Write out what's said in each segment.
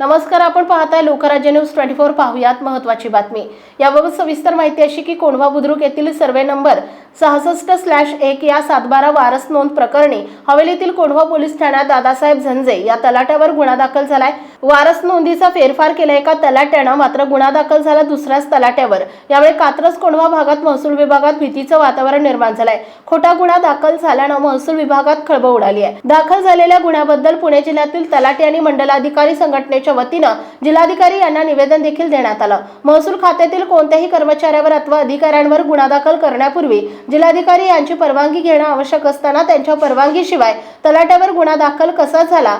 नमस्कार आपण पाहताय लोकराज्य न्यूज ट्वेंटी फोर पाहुयात महत्वाची बातमी. याबाबत सविस्तर माहिती अशी की कोंढवा बुद्रुक येथील सर्वे नंबर सहासष्ट स्लॅश एक या सातबारा वारस नोंद प्रकरणी हवेलीतील कोंढवा पोलीस ठाण्यात दादासाहेब झंजे या तलाट्यावर गुन्हा दाखल झालाय. वारस नोंदीचा फेरफार केला. एका तलाट्यानं मात्र गुन्हा दाखल झाला दुसऱ्याच तलाट्यावर. यावेळी कात्रज कोंढवा भागात महसूल विभागात भीतीचं वातावरण निर्माण झालंय. खोटा गुन्हा दाखल झाल्यानं महसूल विभागात खळबळ उडाली आहे. दाखल झालेल्या गुन्ह्याबद्दल पुणे जिल्ह्यातील तलाटे आणि मंडलाधिकारी संघटनेच्या वतीनं जिल्हाधिकारी यांना निवेदन देखील देण्यात आलं. महसूल खात्यातील कोणत्याही कर्मचाऱ्यावर अथवा अधिकाऱ्यांवर गुन्हा दाखल करण्यापूर्वी जिल्हाधिकारी यांची परवानगी घेणं आवश्यक असताना त्यांच्या परवानगीशिवाय तलाट्यावर गुन्हा दाखल कसा झाला?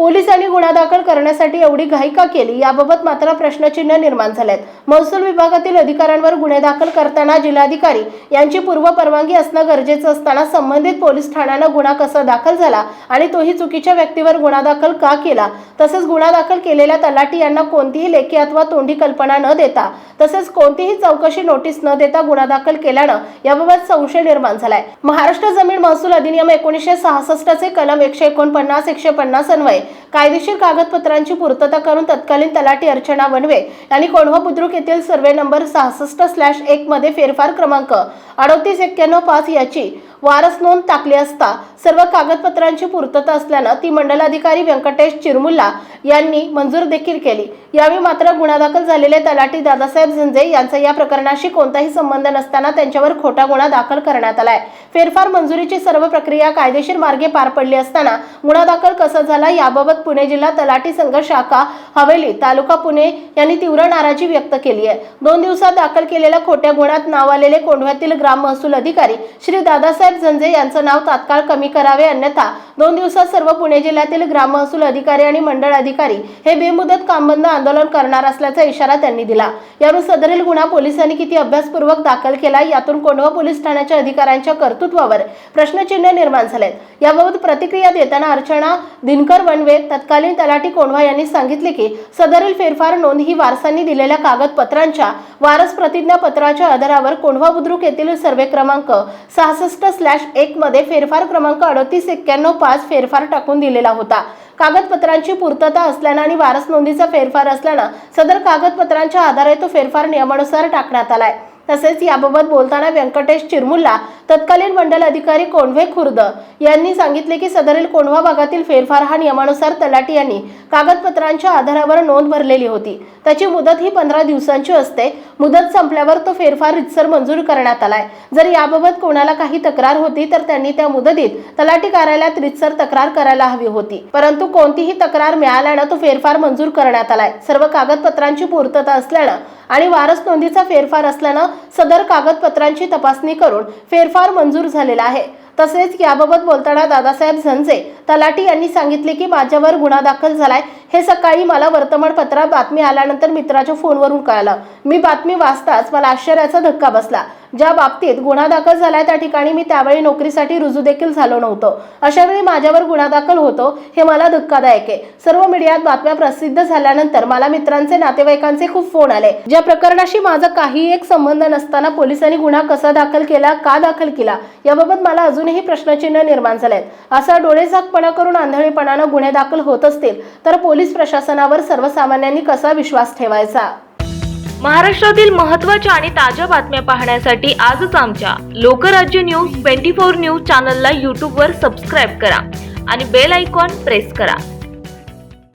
पोलिसांनी गुन्हा दाखल करण्यासाठी एवढी घाई का केली? याबाबत मात्र प्रश्नचिन्ह निर्माण झालेत. महसूल विभागातील अधिकाऱ्यांवर गुन्हे दाखल करताना जिल्हाधिकारी यांची पूर्व परवानगी असणं गरजेचं असताना संबंधित पोलीस ठाण्यानं गुन्हा कसा दाखल झाला आणि तोही चुकीच्या व्यक्तीवर गुन्हा दाखल का केला? तसेच गुन्हा दाखल केलेल्या तलाठी यांना कोणतीही लेखी अथवा तोंडी कल्पना न देता तसेच कोणतीही चौकशी नोटीस न देता गुन्हा दाखल केल्यानं याबाबत संशय निर्माण झालाय. महाराष्ट्र जमीन महसूल अधिनियम एकोणीसशे सहासष्टचे कलम एकशे एकोणपन्नास एकशे पन्नास अन्वये कायदेशीर कागदपत्रांची पूर्तता करून तत्कालीन तलाठी अर्चना वनवे यांनी कोंढवा बुद्रुक येथील सर्वे नंबर सहासष्ट स्लॅश एक मध्ये फेरफार क्रमांक अडतीस एक्क्याण्णव पाच याची वारस नोंद टाकली असता सर्व कागदपत्रांची पूर्तता असल्यानं ती मंडलाधिकारी व्यंकटेश चिरमुल्ला यांनी मंजूर देखील केली. यावेळी मात्र गुन्हा दाखल झालेले तलाठी दादासाहेब झंझे यांचा या प्रकरणाशी कोणताही संबंध नसताना त्यांच्यावर खोटा गुन्हा दाखल करण्यात आलाय. फेरफार मंजुरीची सर्व प्रक्रिया कायदेशीर मार्गे पार पडली असताना गुन्हा दाखल कसा झाला याबाबत याबाबत पुणे जिल्हा तलाठी संघ शाखा हवेली तालुका पुणे यांनी तीव्र नाराजी व्यक्त केली आहे. दोन दिवसात दाखल केलेल्या खोट्या गुन्ह्यात नाव आलेले कोंढव्यातील ग्राम महसूल अधिकारी श्री दादासाहेब झंझे यांचं नाव तात्काळ कमी करावे अन्यथा दोन दिवसात सर्व पुणे जिल्ह्यातील ग्राम महसूल अधिकारी आणि मंडळ अधिकारी हे बेमुदत कामबंद आंदोलन करणार असल्याचा इशारा त्यांनी दिला. यावरून सदरील गुन्हा पोलिसांनी किती अभ्यासपूर्वक दाखल केला यातून कोंढवा पोलीस ठाण्याच्या अधिकाऱ्यांच्या कर्तृत्वावर प्रश्नचिन्ह निर्माण झालेत. याबाबत प्रतिक्रिया देताना अर्चना दिनकर वन वनवे तत्कालीन तलाठी कोंढवा यांनी सांगितले की सदरील फेरफार नोंद ही वारसांनी दिलेल्या कागदपत्रांच्या वारस प्रतिज्ञा पत्राच्या आधारावर कोंढवा बुद्रुक येथील सर्वे क्रमांक सहासष्ट स्लॅश एक मध्ये फेरफार क्रमांक अडतीस एक्क्याण्णव पाच फेरफार टाकून दिलेला होता. कागदपत्रांची पूर्तता असल्यानं आणि वारस नोंदीचा फेरफार असल्यानं सदर कागदपत्रांच्या आधारे तो फेरफार नियमानुसार टाकण्यात आलाय. तसेच याबाबत बोलताना व्यंकटेश चिरमुल्ला तत्कालीन मंडल अधिकारी कोंढवे खुर्द यांनी सांगितले की सदरील कोंढवा भागातील फेरफार हा नियमानुसार तलाटी यांनी कागदपत्रांच्या आधारावर नोंद भरलेली होती. त्याची मुदत ही पंधरा दिवसांची असते. मुदत संपल्यावर तो फेरफार रितसर मंजूर करण्यात आलाय. जर याबाबत कोणाला काही तक्रार होती तर त्यांनी त्या मुदतीत तलाठी कार्यालयात रितसर तक्रार करायला हवी होती. परंतु कोणतीही तक्रार मिळाल्यानं तो फेरफार मंजूर करण्यात आलाय. सर्व कागदपत्रांची पूर्तता असल्यानं आणि वारस नोंदीचा फेरफार असल्यानं सदर कागदपत्रांची तपासणी करून फेरफार मंजूर झालेला आहे. तसेच याबाबत बोलताना दादासाहेब झंजे तलाठी यांनी सांगितले की माझ्यावर गुन्हा दाखल झालाय. हे सकाळी मला वर्तमानपत्रात बातमी आल्यानंतर मित्राच्या फोनवरून कळालं. मी बातमी वाचताच मला आश्चर्याचा धक्का बसला. ज्या बाबतीत गुन्हा दाखल झालाय त्या ठिकाणी मी त्यावेळी नोकरीसाठी रुजू देखील झालो नव्हतो. अशा वेळी माझ्यावर गुन्हा दाखल होतो हे मला धक्कादायक आहे. सर्व मीडियात बातम्या प्रसिद्ध झाल्यानंतर मला मित्रांचे नातेवाईकांचे खूप फोन आले. ज्या प्रकरणाशी माझा काही एक संबंध नसताना पोलिसांनी गुन्हा कसा दाखल केला का दाखल केला याबाबत मला अजून अजूनही प्रश्नचिन्ह निर्माण झालेत. असा डोळेझाकपणा करून आंधळेपणानं गुन्हे दाखल होत असतील तर पोलीस प्रशासनावर सर्वसामान्यांनी कसा विश्वास ठेवायचा? महाराष्ट्रातील महत्त्वाच्या आणि ताज्या बातम्या पाहण्यासाठी आजच आमच्या Lokrajya news twenty four news चॅनलला यूट्यूबवर सबस्क्राईब करा आणि बेल आयकॉन प्रेस करा.